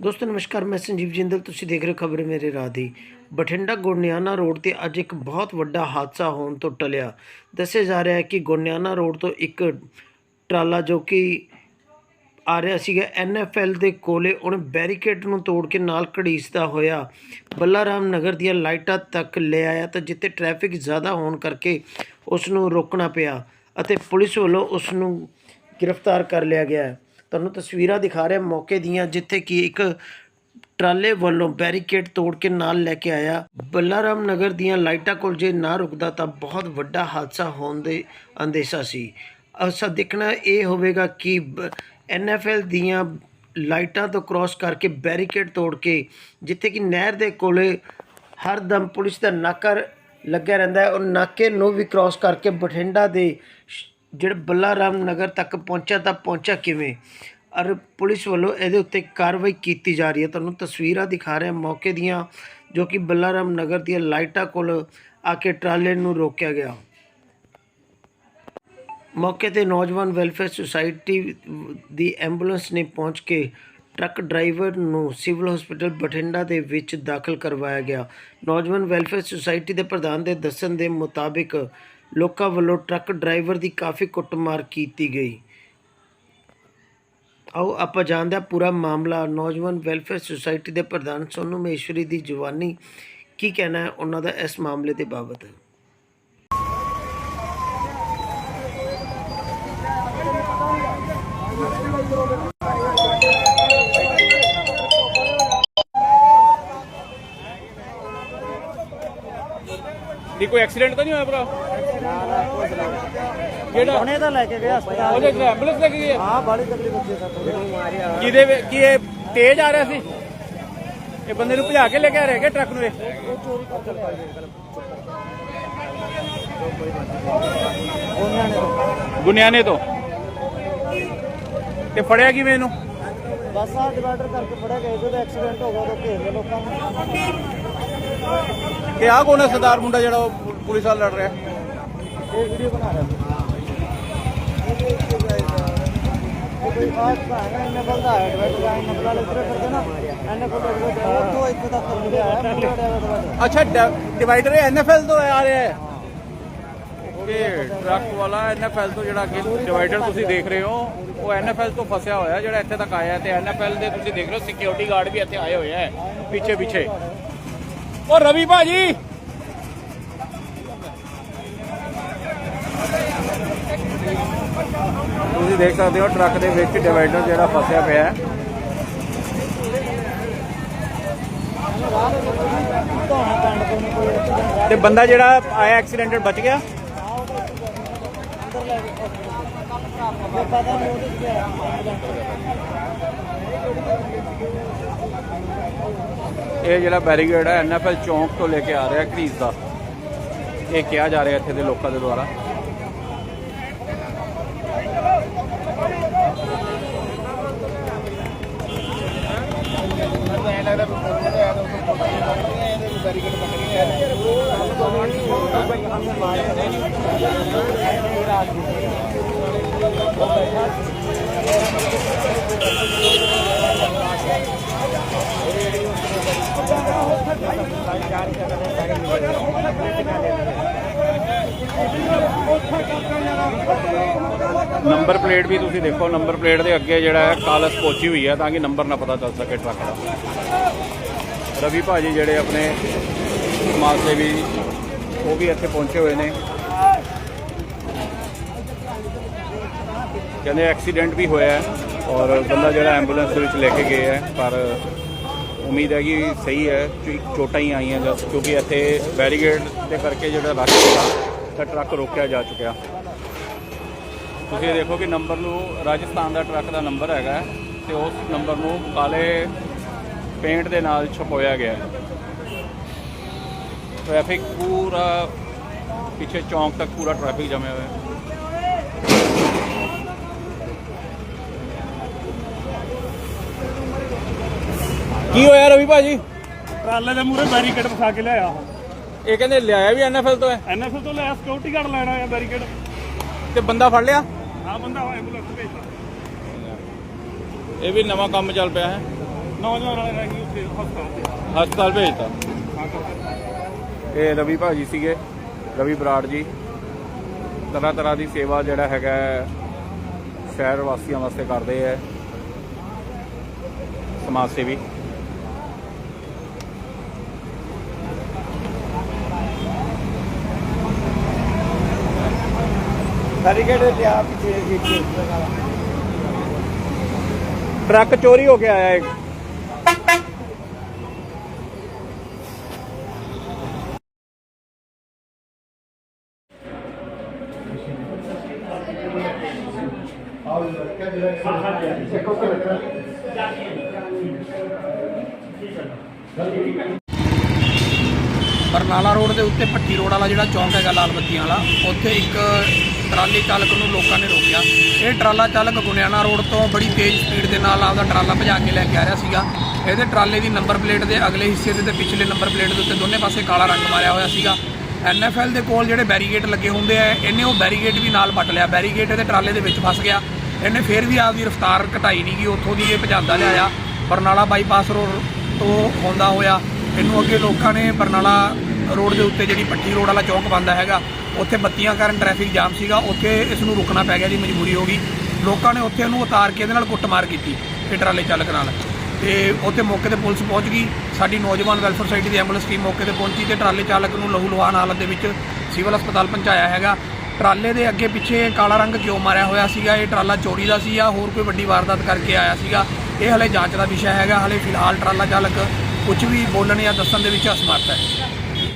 ਦੋਸਤੋ, ਨਮਸਕਾਰ, ਮੈਂ ਸੰਜੀਵ ਜਿੰਦਲ, ਤੁਸੀਂ ਦੇਖ ਰਹੇ ਹੋ ਖਬਰ ਮੇਰੇ ਰਾਹ ਦੀ। ਬਠਿੰਡਾ ਗੋਨਿਆਣਾ ਰੋਡ ਤੇ ਅੱਜ ਇੱਕ ਬਹੁਤ ਵੱਡਾ ਹਾਦਸਾ ਹੋਣ ਤੋਂ ਟਲਿਆ। ਦੱਸਿਆ ਜਾ ਰਿਹਾ ਹੈ ਕਿ ਗੋਨਿਆਣਾ ਰੋਡ ਤੋਂ ਇੱਕ ਟਰਾਲਾ ਜੋ ਕਿ ਆ ਰਿਹਾ ਸੀਗਾ ਐਨਐਫਐਲ ਦੇ ਕੋਲੇ, ਉਹਨੇ ਬੈਰੀਕੇਡ ਨੂੰ ਤੋੜ ਕੇ ਨਾਲ ਘੜੀਸਦਾ ਹੋਇਆ ਬੱਲਾਰਾਮ ਨਗਰ ਦੀਆਂ ਲਾਈਟਾਂ ਤੱਕ ਲੈ ਆਇਆ ਤਾਂ ਜਿੱਥੇ ਟ੍ਰੈਫਿਕ ਜ਼ਿਆਦਾ ਹੋਣ ਕਰਕੇ ਉਸ ਨੂੰ ਰੋਕਣਾ ਪਿਆ ਅਤੇ ਪੁਲਿਸ ਵੱਲੋਂ ਉਸ ਨੂੰ ਗ੍ਰਿਫਤਾਰ ਕਰ ਲਿਆ ਗਿਆ ਤੁਹਾਨੂੰ ਤਸਵੀਰਾਂ ਦਿਖਾ ਰਿਹਾ ਮੌਕੇ ਦੀਆਂ, ਜਿੱਥੇ ਕਿ ਇੱਕ ਟਰਾਲੇ ਵੱਲੋਂ ਬੈਰੀਕੇਡ ਤੋੜ ਕੇ ਨਾਲ ਲੈ ਕੇ ਆਇਆ। ਬੱਲਾਰਾਮ ਨਗਰ ਦੀਆਂ ਲਾਈਟਾਂ ਕੋਲ ਜੇ ਨਾ ਰੁਕਦਾ ਤਾਂ ਬਹੁਤ ਵੱਡਾ ਹਾਦਸਾ ਹੋਣ ਦੇ ਅੰਦੇਸ਼ਾ ਸੀ। ਅਸਾ ਦੇਖਣਾ ਇਹ ਹੋਵੇਗਾ ਕਿ ਐਨਐਫਐਲ ਦੀਆਂ ਲਾਈਟਾਂ ਤੋਂ ਕ੍ਰਾਸ ਕਰਕੇ ਬੈਰੀਕੇਡ ਤੋੜ ਕੇ, ਜਿੱਥੇ ਕਿ ਨਹਿਰ ਦੇ ਕੋਲੇ ਹਰ ਦਮ ਪੁਲਿਸ ਦਾ ਨਾਕਾ ਲੱਗਿਆ ਰਹਿੰਦਾ ਹੈ, ਔਰ ਨਾਕੇ ਨੂੰ ਵੀ ਕ੍ਰਾਸ ਕਰਕੇ ਬਠਿੰਡਾ ਦੇ ਸ਼- ਜਿਹੜਾ ਬੱਲਾਰਾਮ ਨਗਰ ਤੱਕ ਪਹੁੰਚਿਆ ਤਾਂ ਪਹੁੰਚਿਆ ਕਿਵੇਂ? ਔਰ ਪੁਲਿਸ ਵੱਲੋਂ ਇਹਦੇ ਉੱਤੇ ਕਾਰਵਾਈ ਕੀਤੀ ਜਾ ਰਹੀ ਹੈ। ਤੁਹਾਨੂੰ ਤਸਵੀਰਾਂ ਦਿਖਾ ਰਹੇ ਮੌਕੇ ਦੀਆਂ ਜੋ ਕਿ ਬੱਲਾਰਾਮ ਨਗਰ ਦੀਆਂ ਲਾਈਟਾਂ ਕੋਲ ਆ ਕੇ ਟਰਾਲੇ ਨੂੰ ਰੋਕਿਆ ਗਿਆ। ਮੌਕੇ ਤੇ ਨੌਜਵਾਨ ਵੈਲਫੇਅਰ ਸੁਸਾਇਟੀ ਦੀ ਐਂਬੂਲੈਂਸ ਨੇ ਪਹੁੰਚ ਕੇ ਟਰੱਕ ਡਰਾਈਵਰ ਨੂੰ ਸਿਵਲ ਹਸਪੀਟਲ ਬਠਿੰਡਾ ਦੇ ਵਿੱਚ ਦਾਖਲ ਕਰਵਾਇਆ ਗਿਆ। ਨੌਜਵਾਨ ਵੈਲਫੇਅਰ ਸੁਸਾਇਟੀ ਦੇ ਪ੍ਰਧਾਨ ਦੇ ਦੱਸਣ ਦੇ ਮੁਤਾਬਿਕ ਲੋਕਾਂ ਵੱਲੋਂ ਟਰੱਕ ਡਰਾਈਵਰ ਦੀ ਕਾਫੀ ਕੁੱਟਮਾਰ ਕੀਤੀ ਗਈ। ਆਓ ਆਪਾਂ ਜਾਣਦੇ ਹਾਂ ਪੂਰਾ ਮਾਮਲਾ। ਨੌਜਵਾਨ ਵੈਲਫੇਅਰ ਸੁਸਾਇਟੀ ਦੇ ਪ੍ਰਧਾਨ ਸੋਨੂ ਮਹੇਸ਼ਵਰੀ ਦੀ ਜਵਾਨੀ ਕੀ ਕਹਿਣਾ ਹੈ, ਉਹਨਾਂ ਦਾ ਇਸ ਮਾਮਲੇ ਦੇ ਬਾਬਤ? ਦੀ ਕੋਈ ਐਕਸੀਡੈਂਟ ਤਾਂ ਨਹੀਂ ਹੋਇਆ ਭਰਾ? ਕਿਹੜਾ? ਹੁਣੇ ਤਾਂ ਲੈ ਕੇ ਗਿਆ ਹਸਪਤਾਲ। ਉਹਦੇ ਚ ਐਂਬੂਲੈਂਸ ਲੱਗੀ ਗਈ ਹੈ ਹਾਂ ਬਾੜੀ ਤਕਲੀਫ ਹੁੰਦੀ ਹੈ ਸਰ। ਕਿਹਦੇ ਵਿੱਚ- ਕੀ ਇਹ ਤੇਜ਼ ਆ ਰਿਹਾ ਸੀ? ਇਹ ਬੰਦੇ ਨੂੰ ਭਜਾ ਕੇ ਲੈ ਕੇ ਆ ਰਿਹਾ ਕਿ ਟਰੱਕ ਨੂੰ ਇਹ? ਉਹਨਾਂ ਨੇ ਤਾਂ। ਗੁਨਿਆਨੇ ਤੋਂ ਤੇ ਫੜਿਆ ਕਿਵੇਂ ਇਹਨੂੰ? ਬਸ ਆ ਡਿਵਾਈਡਰ ਕਰਕੇ ਫੜਿਆ ਗਿਆ ਜਦੋਂ ਐਕਸੀਡੈਂਟ ਹੋ ਗਿਆ ਤਾਂ ਘੇਰ ਲਏ ਲੋਕਾਂ ਨੇ। ਤੇ ਆਹ ਕੋਣ ਹੈ ਸਰਦਾਰ ਮੁੰਡਾ ਜਿਹੜਾ ਉਹ ਪੁਲਿਸ ਨਾਲ ਲੜ ਰਿਹਾ? ਇਹ ਵੀਡੀਓ ਬਣਾ ਰਿਹਾ ਇਹ ਕੋਈ ਖਾਸ ਤਾਂ ਹੈ ਨਾ, ਇੰਨੇ ਕੋਲ ਦਾ ਹੈ ਡਿਵਾਈਡਰ ਇਹ ਟਰੱਕ ਵਾਲਾ ਐਨਐਫਐਲ ਤੋਂ ਜਿਹੜਾ ਅੱਗੇ ਡਿਵਾਈਡਰ ਤੁਸੀਂ ਦੇਖ ਰਹੇ ਹੋ, ਉਹ ਐਨਐਫਐਲ ਤੋਂ ਫਸਿਆ ਹੋਇਆ, ਜਿਹੜਾ ਇੱਥੇ ਤੱਕ ਆਇਆ ਤੇ ਐਨਐਫਐਲ ਦੇ ਤੁਸੀਂ ਦੇਖ ਰਹੇ ਹੋ ਸਿਕਿਉਰਿਟੀ ਗਾਰਡ ਵੀ ਇੱਥੇ ਆਏ ਹੋਏ ਹੈ ਪਿੱਛੇ ਪਿੱਛੇ ਉਹ ਰਵੀ ਭਾਜੀ! ਤੁਸੀਂ ਦੇਖ ਸਕਦੇ ਹੋ ਟਰੱਕ ਦੇ ਵਿੱਚ ਡਿਵਾਈਡਰ ਜਿਹੜਾ ਫਸਿਆ ਪਿਆ ਹੈ। ਐਕਸੀਡੈਂਟ ਤੇ ਬੰਦਾ ਜਿਹੜਾ ਆਇਆ ਐਕਸੀਡੈਂਟਡ ਬਚ ਗਿਆ? ਇਹ ਪਤਾ ਨਹੀਂ ਹੈ ਇਹ ਜਿਹੜਾ ਬੈਰੀਗੇਡ ਹੈ ਐਨਐਫਐਲ ਚੌਂਕ ਤੋਂ ਲੈ ਕੇ ਆ ਰਿਹਾ ਘਰੀਸ ਦਾ। ਇਹ ਕਿਹਾ ਜਾ ਰਿਹਾ ਇੱਥੇ ਦੇ ਲੋਕਾਂ ਦੇ ਦੁਆਰਾ। ਨੰਬਰ ਪਲੇਟ ਵੀ ਤੁਸੀਂ ਦੇਖੋ, ਨੰਬਰ ਪਲੇਟ ਦੇ ਅੱਗੇ ਜਿਹੜਾ ਹੈ, ਕਾਲਸ ਪੋਚੀ ਹੋਈ ਹੈ ਤਾਂ ਕਿ ਨੰਬਰ ਨਾ ਪਤਾ ਚੱਲ ਸਕੇ ਟਰੱਕ ਦਾ। ਰਵੀ ਭਾਜੀ ਜਿਹੜੇ ਆਪਣੇ ਸਮਾਜ ਸੇਵੀ, ਉਹ ਵੀ ਇੱਥੇ ਪਹੁੰਚੇ ਹੋਏ ਨੇ। ਕਹਿੰਦੇ ਐਕਸੀਡੈਂਟ ਵੀ ਹੋਇਆ ਔਰ ਬੰਦਾ ਜਿਹੜਾ ਐਂਬੂਲੈਂਸ ਦੇ ਵਿੱਚ ਲੈ ਕੇ ਗਏ ਹੈ, ਪਰ ਉਮੀਦ ਹੈ ਕਿ ਸਹੀ ਹੈ ਚੋ- ਚੋਟਾਂ ਹੀ ਆਈਆਂ ਜਸ ਕਿਉਂਕਿ ਇੱਥੇ ਬੈਰੀਗੇਡ ਦੇ ਕਰਕੇ ਜਿਹੜਾ ਰੱਖ ਸੀਗਾ, ਤਾਂ ਟਰੱਕ ਰੋਕਿਆ ਜਾ ਚੁੱਕਿਆ। ਤੁਸੀਂ ਦੇਖੋ ਕਿ ਨੰਬਰ ਨੂੰ ਰਾਜਸਥਾਨ ਦਾ ਟਰੱਕ ਦਾ ਨੰਬਰ ਹੈਗਾ ਹੈ ਤੇ ਉਸ ਨੰਬਰ ਨੂੰ ਕਾਲੇ ਪੇਂਟ ਦੇ ਨਾਲ ਛਪੋਇਆ ਗਿਆ ਹੈ। ਟ੍ਰੈਫਿਕ ਪੂਰਾ ਪਿੱਛੇ ਚੌਂਕ ਤੱਕ ਪੂਰਾ ਟ੍ਰੈਫਿਕ ਜਮਿਆ ਹੋਇਆ ਹੈ। ਕੀ ਹੋਇਆ ਰਵੀ ਭਾਜੀ? ਟਰਾਲੇ ਦੇ ਮੂਰੇ ਬੈਰੀਕੇਡ ਵਿਖਾ ਕੇ ਲਿਆਇਆ ਇਹ ਕਹਿੰਦੇ ਲਿਆਇਆ ਵੀ ਐਨਐਫਐਲ ਤੋਂ ਹੈ ਐਨਐਫਐਲ ਤੋਂ ਲਿਆ ਸਿਕਿਉਰਿਟੀ ਗਾਰਡ ਲੈਣਾ ਹੈ ਬੈਰੀਕੇਡ। ਤੇ ਬੰਦਾ ਫੜ ਲਿਆ? ਆ ਬੰਦਾ ਐਂਬੂਲੈਂਸ ਭੇਜਦਾ ਇਹ ਵੀ ਨਵਾਂ ਕੰਮ ਚੱਲ ਪਿਆ ਹੈ। ਨੌਜਵਾਨ ਵਾਲੇ ਰਹਿ ਗਏ ਉੱਥੇ ਹਸਪਤਾਲ ਤੇ। ਹਸਪਤਾਲ ਭੇਜਤਾ ਇਹ ਰਵੀ ਭਾਜੀ ਸੀਗੇ ਰਵੀ ਬਰਾੜ ਜੀ। ਤਰ੍ਹਾਂ ਤਰ੍ਹਾਂ ਦੀ ਸੇਵਾ ਜਿਹੜਾ ਹੈਗਾ ਹੈ, ਸ਼ਹਿਰ ਵਾਸੀਆਂ ਵਾਸਤੇ ਕਰਦੇ ਹੈ। ਸਮਾਜ ਸੇਵੀ। ਸਰਟੀਫਿਕੇਟ ਤੇ ਆਪ ਹੀ ਚੇਂਜ ਟਰੱਕ ਚੋਰੀ ਹੋ ਕੇ ਆਇਆ ਇੱਕ। ਬਰਨਾਲਾ ਰੋਡ ਦੇ ਉੱਤੇ ਭੱਟੀ ਰੋਡ ਵਾਲਾ ਜਿਹੜਾ ਚੌਂਕ ਹੈਗਾ ਲਾਲ ਬੱਤੀਆਂ ਵਾਲਾ, ਉੱਥੇ ਇੱਕ ਟਰਾਲੇ ਚਾਲਕ ਨੂੰ ਲੋਕਾਂ ਨੇ ਰੋਕਿਆ। ਇਹ ਟਰਾਲਾ ਚਾਲਕ ਗੁਨਿਆਣਾ ਰੋਡ ਤੋਂ ਬੜੀ ਤੇਜ਼ ਸਪੀਡ ਦੇ ਨਾਲ ਆਪਦਾ ਟਰਾਲਾ ਭਜਾ ਕੇ ਲੈ ਕੇ ਆ ਰਿਹਾ ਸੀਗਾ। ਇਹਦੇ ਟਰਾਲੇ ਦੀ ਨੰਬਰ ਪਲੇਟ ਦੇ ਅਗਲੇ ਹਿੱਸੇ ਦੇ ਤੇ ਪਿਛਲੇ ਨੰਬਰ ਪਲੇਟ ਦੇ ਉੱਤੇ ਦੋਨੇ ਪਾਸੇ ਕਾਲਾ ਰੰਗ ਮਾਰਿਆ ਹੋਇਆ ਸੀਗਾ। ਐਨਐਫਐਲ ਦੇ ਕੋਲ ਜਿਹੜੇ ਬੈਰੀਗੇਟ ਲੱਗੇ ਹੁੰਦੇ ਆ, ਇਹਨੇ ਉਹ ਬੈਰੀਗੇਟ ਵੀ ਨਾਲ ਪੱਟ ਲਿਆ। ਬੈਰੀਗੇਟ ਇਹਦੇ ਟਰਾਲੇ ਦੇ ਵਿੱਚ ਫਸ ਗਿਆ। ਇਹਨੇ ਫੇਰ ਵੀ ਆਪਦੀ ਰਫ਼ਤਾਰ ਘਟਾਈ ਨਹੀਂ ਗਈ ਉੱਥੋਂ ਦੀ ਇਹ ਭਜਾਉਂਦਾ ਲਿਆਇਆ। ਬਰਨਾਲਾ ਬਾਈਪਾਸ ਰੋਡ ਤੋਂ ਹੁੰਦਾ ਹੋਇਆ। ਇਹਨੂੰ ਅੱਗੇ ਲੋਕਾਂ ਨੇ ਬਰਨਾਲਾ ਰੋਡ ਦੇ ਉੱਤੇ ਜਿਹੜੀ ਪੱਟੀ ਰੋਡ ਵਾਲਾ ਚੌਂਕ ਬੰਦਾ ਹੈਗਾ, ਉੱਥੇ ਬੱਤੀਆਂ ਕਾਰਨ ਟ੍ਰੈਫਿਕ ਜਾਮ ਸੀਗਾ, ਉੱਥੇ ਇਸ ਨੂੰ ਰੁਕਣਾ ਪੈ ਗਿਆ ਦੀ ਮਜਬੂਰੀ ਹੋ ਗਈ। ਲੋਕਾਂ ਨੇ ਉੱਥੇ ਉਹਨੂੰ ਉਤਾਰ ਕੇ ਇਹਦੇ ਨਾਲ ਕੁੱਟਮਾਰ ਕੀਤੀ, ਇਹ ਟਰਾਲੇ ਚਾਲਕ ਨਾਲ। ਤੇ ਉੱਥੇ ਮੌਕੇ ਤੇ ਪੁਲਿਸ ਪਹੁੰਚ ਗਈ, ਸਾਡੀ ਨੌਜਵਾਨ ਵੈਲਫੇਅਰ ਸੁਸਾਇਟੀ ਦੀ ਐਂਬੂਲੈਂਸ ਟੀਮ ਮੌਕੇ ਤੇ ਪਹੁੰਚੀ ਤੇ ਟਰਾਲੇ ਚਾਲਕ ਨੂੰ ਲਹੂ ਲੁਹਾਨ ਹਾਲਤ ਦੇ ਵਿੱਚ ਸਿਵਲ ਹਸਪਤਾਲ ਪਹੁੰਚਾਇਆ ਹੈਗਾ। ਟਰਾਲੇ ਦੇ ਅੱਗੇ ਪਿੱਛੇ ਕਾਲਾ ਰੰਗ ਕਿਉਂ ਮਾਰਿਆ ਹੋਇਆ ਸੀਗਾ, ਇਹ ਟਰਾਲਾ ਚੋਰੀ ਦਾ ਸੀ ਜਾਂ ਹੋਰ ਕੋਈ ਵੱਡੀ ਵਾਰਦਾਤ ਕਰਕੇ ਆਇਆ ਸੀਗਾ। ਇਹ ਹਲੇ ਜਾਂਚ ਦਾ ਵਿਸ਼ਾ ਹੈਗਾ, ਹਲੇ ਫਿਲਹਾਲ ਟਰਾਲਾ ਚਾਲਕ ਕੁਝ ਵੀ ਬੋਲਣ ਜਾਂ ਦੱਸਣ ਦੇ ਵਿੱਚ ਅਸਮਰਥ ਹੈ।